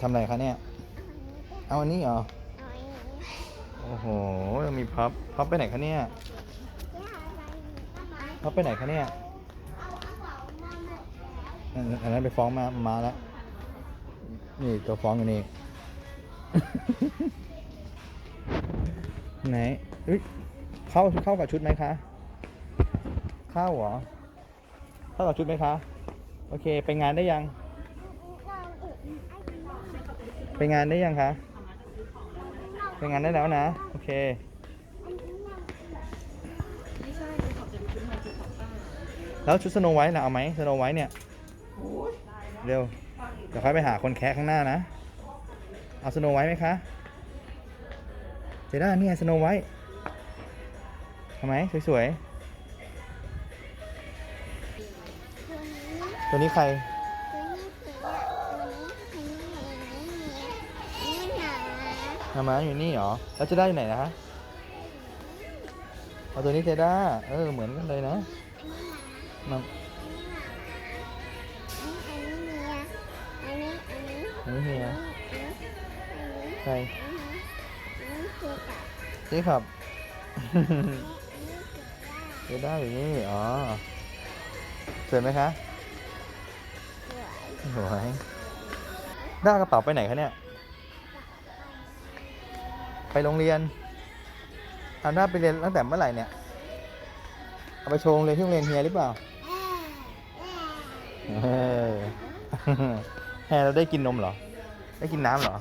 ทำอะไรคะเนี่ย เอาอันนี้เหรอ โอ้โหยังมีพับ พับไปไหนคะเนี่ย พับไปไหนคะเนี่ยอันอันนั้นไปฟ้องมา มาแล้ว นี่ตัวฟ้องอยู่นี่ ไหนเข้าเข้ากับชุดไหมคะ เข้าเหรอ เข้ากับชุดไหมคะ โอเค ไปงานได้ยัง ไปงานได้ยังคะไปงานได้แล้วนะ โอเคแล้วชุดสโนไวท์นะเอาไหมสโนไวท์เนี่ยเร็วเดี๋ยวค่อยไปหาคนแคะข้างหน้านะ เอาสโนไวท์ไหมคะเจด้าเนี่ยสโนไวท์ทำไมสวยๆตัวนี้ใคร มามาอยู่นี่เหรอ แล้วเจด้อยู่ไหนนะคะเอาตัวนี้เจด้า เออ เหมือนกันเลยนะมาอันนี้เฮียใครเจ๊ครับเจด้าอยู่นี่ อ๋อสวยไหมคะสวยด้ากระเป๋าไปไหนคะเนี่ย ไปโรงเรียนเอาด้าไปเรียนตั้งแต่เมื่อไหร่เนี่ย เอาไปโชว์โรงเรียนที่โรงเรียนเฮียหรือเปล่าเออแฮร์เราได้กินนมเหรอ ได้กินน้ำเหรอ